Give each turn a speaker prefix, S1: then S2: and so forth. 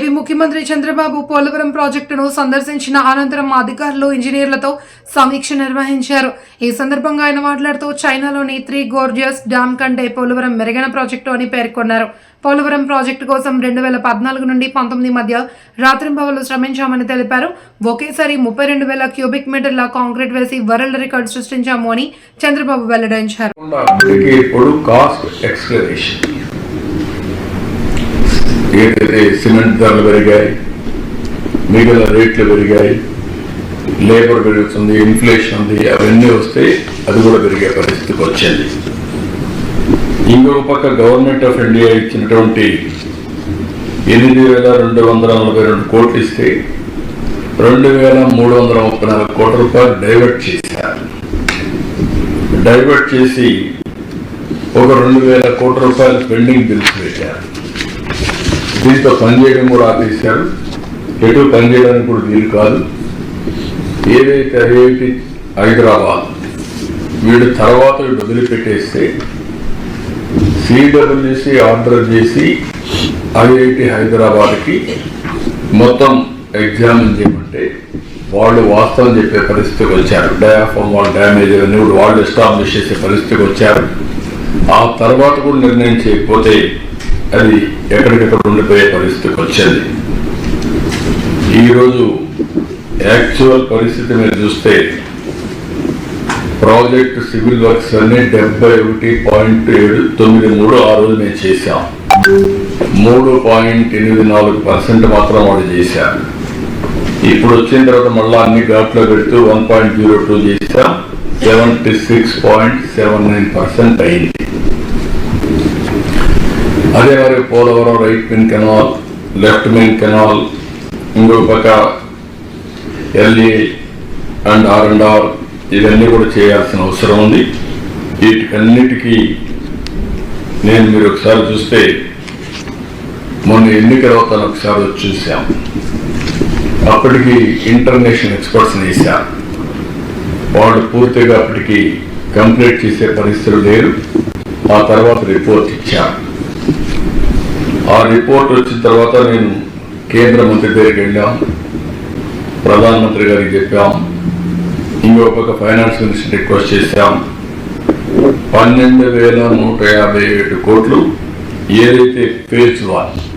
S1: AP ముఖ్యమంత్రి చంద్రబాబు పోలవరం ప్రాజెక్టును సందర్శించిన అనంతరం అధికారులు ఇంజనీర్లతో సమీక్ష నిర్వహించారు. ఈ సందర్భంగా ఆయన మాట్లాడుతూ చైనాలోని త్రీ గోర్జియస్ డ్యామ్ కంటే పోలవరం మెరుగైన ప్రాజెక్టు అని పేర్కొన్నారు. పోలవరం ప్రాజెక్టు కోసం రెండు వేల పద్నాలుగు నుండి పంతొమ్మిది మధ్య రాత్రింబవలు శ్రమించామని తెలిపారు. ఒకేసారి ముప్పై రెండు వేల క్యూబిక్ మీటర్ల కాంక్రీట్ వేసి వరల్డ్ రికార్డు సృష్టించాము అని చంద్రబాబు వెల్లడించారు
S2: కాకుండా అప్పటికి ఇప్పుడు కాస్ట్ ఎక్స్ప్లెనేషన్ ఏదైతే సిమెంట్ ధరలు పెరిగాయి మిగిలిన రేట్లు పెరిగాయి లేబర్ పెరుగుతుంది ఇన్ఫ్లేషన్ ఉంది అవన్నీ వస్తే అది కూడా పెరిగే పరిస్థితికి వచ్చింది. ఇంకొక పక్క గవర్నమెంట్ ఆఫ్ ఇండియా ఇచ్చినటువంటి ఎనిమిది వేల రెండు వందల నలభై రెండు కోట్లు ఇస్తే రెండు వేల మూడు వందల ముప్పై నాలుగు కోట్ల రూపాయలు డైవర్ట్ చేశారు. డైవర్ట్ చేసి ఒక రెండు వేల కోట్ల రూపాయలు పెండింగ్ బిల్స్ పెట్టారు. దీంతో పనిచేయడం కూడా ఆపేశారు. ఎటు పనిచేయడానికి కూడా వీలు కాదు. ఏదైతే ఐఐటి హైదరాబాద్ వీడు తర్వాత వీడు వదిలిపెట్టేస్తే సిడబ్ల్యూసి ఆర్డర్ చేసి ఐఐటి హైదరాబాద్కి మొత్తం ఎగ్జామ్ చేయమంటే వాళ్ళు వాస్తవం చెప్పే పరిస్థితికి వచ్చారు. డయాఫామ్ వాళ్ళు డ్యామేజ్ అవన్నీ కూడా వాళ్ళు ఎస్టాబ్లిష్ చేసే పరిస్థితికి వచ్చారు. ఆ తర్వాత కూడా నిర్ణయం చేయకపోతే అది ఎక్కడికక్కడ ఉండిపోయే పరిస్థితికి వచ్చింది. ఈరోజు యాక్చువల్ పరిస్థితి మీరు చూస్తే ప్రాజెక్ట్ సివిల్ వర్క్స్ అన్ని డెబ్బై ఒకటి పాయింట్ ఏడు తొమ్మిది మూడు ఆ రోజు మేము చేశాం. మూడు పాయింట్ ఎనిమిది నాలుగు పర్సెంట్ మాత్రం వాళ్ళు చేశారు. ఇప్పుడు వచ్చిన తర్వాత మళ్ళీ అన్ని ఘాట్లో పెడుతూ వన్ పాయింట్ జీరో టూ చేసాం seventy six point seven nine percent అయింది. అదే మరి Polavaram right main canal left main canal ఇంకొక పక్క L A and R and R ఇవన్నీ కూడా చేయాల్సిన అవసరం ఉంది. వీటికన్నిటికీ నేను మీరు ఒకసారి చూస్తే మొన్న ఎన్నికల అవుతాను ఒకసారి వచ్చి చూసాం అప్పటికి ఇంటర్నేషనల్ ఎక్స్పర్ట్స్ని వేసాం వాళ్ళు పూర్తిగా అప్పటికి కంప్లీట్ చేసే పరిస్థితులు లేరు. ఆ తర్వాత రిపోర్ట్ ఇచ్చారు. ఆ రిపోర్ట్ వచ్చిన తర్వాత నేను కేంద్ర మంత్రి దగ్గరికి వెళ్ళాం. ప్రధానమంత్రి గారికి చెప్పాం. ఇంకో పక్క ఫైనాన్స్ మినిస్టర్ రిక్వెస్ట్ చేశాం. పన్నెండు వేల నూట యాభై ఏడు కోట్లు ఏదైతే ఫేజ్ వన్